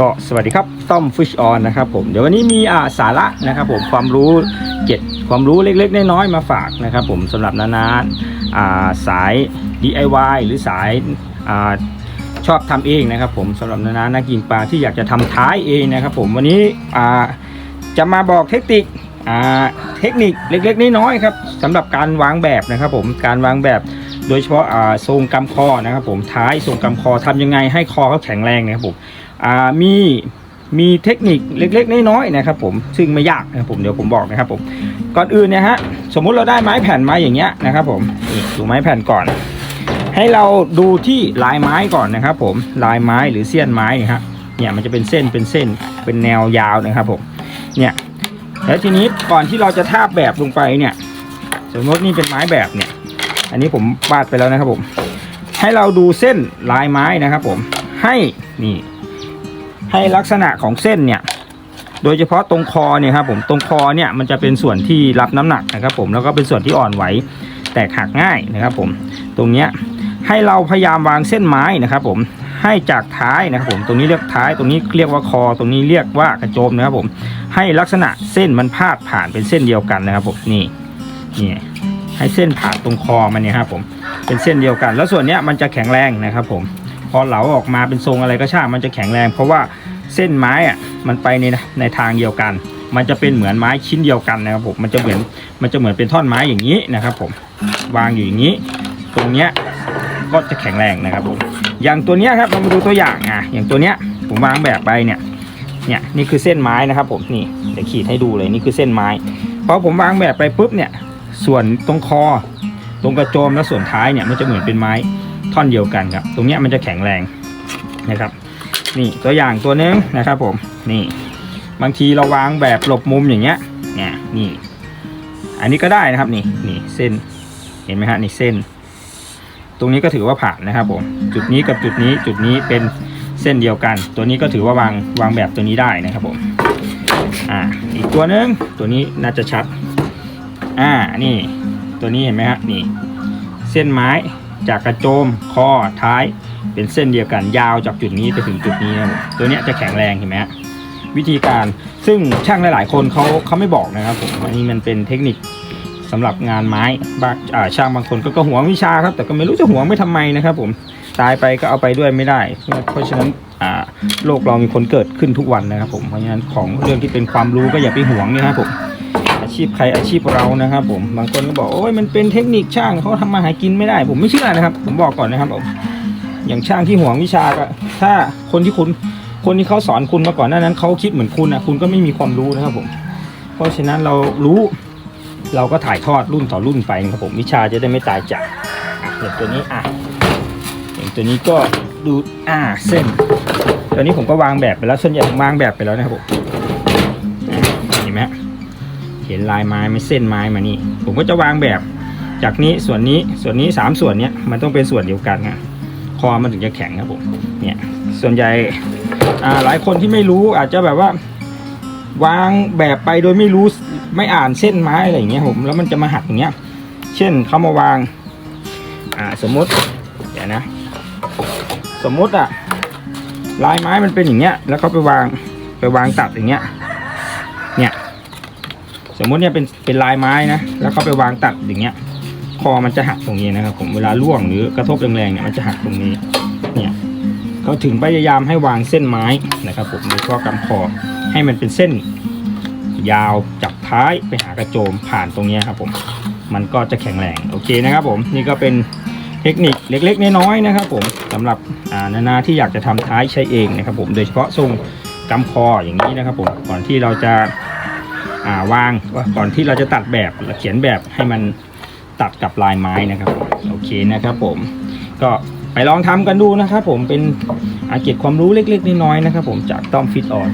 ก็สวัสดีครับต้อมฟิชออนนะครับผมเดี๋ยววันนี้มีอ่าสาระนะครับผมความรู้เจ็ดความรู้เล็กๆน้อยๆมาฝากนะครับผมสำหรับนานาอ่าสาย DIY หรือสายอ่าชอบทำเองนะครับผมสำหรับนานานักยิงปลาที่อยากจะทำท้ายเองนะครับผมวันนี้อ่าจะมาบอกเทคนิคอ่าเทคนิคเล็กๆน้อยๆครับสำหรับการวางแบบนะครับผมการวางแบบ โดยเฉพาะอ่าทรงกำคอนะครับผมท้ายทรงกำคอทำยังไงให้คอเขาแข็งแรงนะครับผมอ่ามีมีเทคนิคเล็กๆน้อยๆนะครับผมซึ่งไม่ยากนะครับผมเดี๋ยวผมบอกนะครับผมก่อนอื่นเนี่ยฮะสมมุติเราได้ไม้แผ่นมาอย่างเงี้ยนะครับผมดูไม้แผ่นก่อน ให้เราดูที่ลายไม้ก่อนนะครับผมลายไม้หรือเสี้ยนไม้นี่ยฮะเนี่ยมันจะเป็นเส้นเป็นเส้นเป็นแนวยาวนะครับผมเนี่ยแล้วทีนี้ก่อนที่เราจะทาบแบบลงไปเนี่ย สมมตินี่เป็นไม้แบบเนี่ย อันนี้ผมวาดไปแล้วนะครับผม ให้เราดูเส้นลายไม้นะครับผมให้นี่ให้ลักษณะของเส้นเนี่ย โดยเฉพาะตรงคอเนี่ยครับผมตรงคอเนี่ยมันจะเป็นส่วนที่รับน้ำหนักนะครับผมแล้วก็เป็นส่วนที่อ่อนไหวแตกหักง่ายนะครับผมตรงเนี้ยให้เราพยายามวางเส้นไม้นะครับผมให้จากท้ายนะครับผมตรงนี้เรียกท้ายตรงนี้เรียกว่าคอ ตรงนี้เรียกว่ากระโจมนะครับผมให้ลักษณะเส้นมันพาดผ่านเป็นเส้นเดียวกันนะครับผมนี่นี่ ให้เส้นผ่านตรงคอมันเนี่ยครับผมเป็นเส้นเดียวกัน แล้วส่วนเนี้ยมันจะแข็งแรงนะครับผมพอเหลาออกมาเป็นทรงอะไรก็ช่างมันจะแข็งแรง เพราะว่าเส้นไม้อะมันไปในในทางเดียวกัน มันจะเป็นเหมือนไม้ชิ้นเดียวกันนะครับผมมันจะเหมือนมันจะเหมือนเป็นท่อนไม้อย่างนี้นะครับผมวางอยู่อย่างนี้ ตรงเนี้ยก็จะแข็งแรงนะครับผมอย่างตัวเนี้ยครับเรามาดูตัวอย่างอะอย่างตัวเนี้ยผมวางแบบไปเนี่ยเนี่ยนี่คือเส้นไม้นะครับผมนี่เดี๋ยวขีดให้ดูเลยนี่คือเส้นไม้พอผมวางแบบไปปุ๊บเนี่ย ส่วนตรงคอ ตรงกระโจมและส่วนท้ายเนี่ยมันจะเหมือนเป็นไม้ท่อนเดียวกันครับ ตรงเนี้ยมันจะแข็งแรงนะครับ นี่ตัวอย่างตัวนึงนะครับผมนี่ บางทีเราวางแบบหลบมุมอย่างเงี้ยเนี่ยนี่ อันนี้ก็ได้นะครับนี่นี่เส้นเห็นไหมฮะนี่เส้น ตรงนี้ก็ถือว่าผ่านนะครับผมจุดนี้กับจุดนี้จุดนี้เป็นเส้นเดียวกัน ตัวนี้ก็ถือว่าวางวางแบบตัวนี้ได้นะครับผมอ่าอีกตัวนึงตัวนี้น่าจะชัด อ่านี่ ตัวนี้เห็นไหมฮะนี่ เส้นไม้จากกระโจมคอท้ายเป็นเส้นเดียวกันยาวจากจุดนี้ไปถึงจุดนี้นะครับตัวเนี้ยจะแข็งแรงเห็นไหมฮะวิธีการซึ่งช่างหลาย ๆ คนเขาเขาไม่บอกนะครับผมอันนี้มันเป็นเทคนิคสำหรับงานไม้บางช่างบางคนก็ก็หวงวิชาครับ แต่ก็ไม่รู้จะหวงไม่ทำไมนะครับ ผมตายไปก็เอาไปด้วยไม่ได้ เพราะฉะนั้นโลกเรามีคนเกิดขึ้นทุกวันนะครับ ผมเพราะฉะนั้นของเรื่องที่เป็นความรู้ก็อย่าไปหวงนะครับผม อาชีพใครอาชีพเรานะครับ ผมบางคนก็บอกโอ้ยมันเป็นเทคนิคช่างเขาทำมาหากินไม่ได้ ผมไม่เชื่อนะครับ ผมบอกก่อนนะครับผมอย่างช่างที่ห่วงวิชาก็ถ้าคนที่คุณคนที่เขาสอนคุณมาก่อนหน้านั้นเขาคิดเหมือนคุณนะคุณก็ไม่มีความรู้นะครับผม เพราะฉะนั้นเรารู้เราก็ถ่ายทอดรุ่นต่อรุ่นไปนะครับผมวิชาจะได้ไม่ตายจากอย่างตัวนี้อะอย่างตัวนี้ก็ดูอ่าเส้น ตัวนี้ผมก็วางแบบไปแล้วส่วนใหญ่ผมวางแบบไปแล้วนะครับผมเห็นไหม เห็นลายไม้ไหม่เส้นไม้มานี่ ผมก็จะวางแบบ จากนี้ส่วนนี้ส่วนนี้สามส่วนเนี้ยมันต้องเป็นส่วนเดียวกันครับคอมันถึงจะแข็งครับผมเนี่ยส่วนใหญ่หลายคนที่ไม่รู้อาจจะแบบว่าวางแบบไปโดยไม่รู้ไม่อ่านเส้นไม้อะไรอย่างเงี้ยผมแล้วมันจะมาหักอย่างเงี้ย เช่นเขามาวางอ่าสมมติเดี๋ยวนะ สมมติอะลายไม้มันเป็นอย่างเงี้ย แล้วเขาไปวางไปวางตัดอย่างเงี้ย สมมติเนี่ยเป็นเป็นลายไม้นะแล้วเขาไปวางตัดอย่างเงี้ย คอมันจะหักตรงนี้นะครับ ผมเวลาล่วงหรือกระทบแรงๆเนี่ยมันจะหักตรงนี้เนี่ยเขาถึงพยายามให้วางเส้นไม้นะครับ ผมโดยเฉพาะกำคอให้มันเป็นเส้น ยาวจากท้ายไปหากระโจมผ่านตรงนี้ครับ ผมมันก็จะแข็งแรงโอเคนะครับ ผมนี่ก็เป็นเทคนิคเล็กๆน้อยๆนะครับ ผมสำหรับอานานาที่อยากจะทำท้ายใช้เองนะครับ ผมโดยเฉพาะทรงกำคออย่างนี้นะครับ ผมก่อนที่เราจะ อ่าวางว่าก่อนที่เราจะตัดแบบเขียนแบบให้มันตัดกับลายไม้นะครับผมโอเคนะครับผมก็ไปลองทำกันดูนะครับผมเป็นอาเก็บความรู้เล็กๆน้อยๆนะครับผมจากต้อมฟิตออน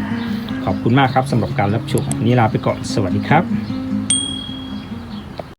ขอบคุณมากครับสำหรับการรับชมนนี้ลาไปก่อนสวัสดีครับ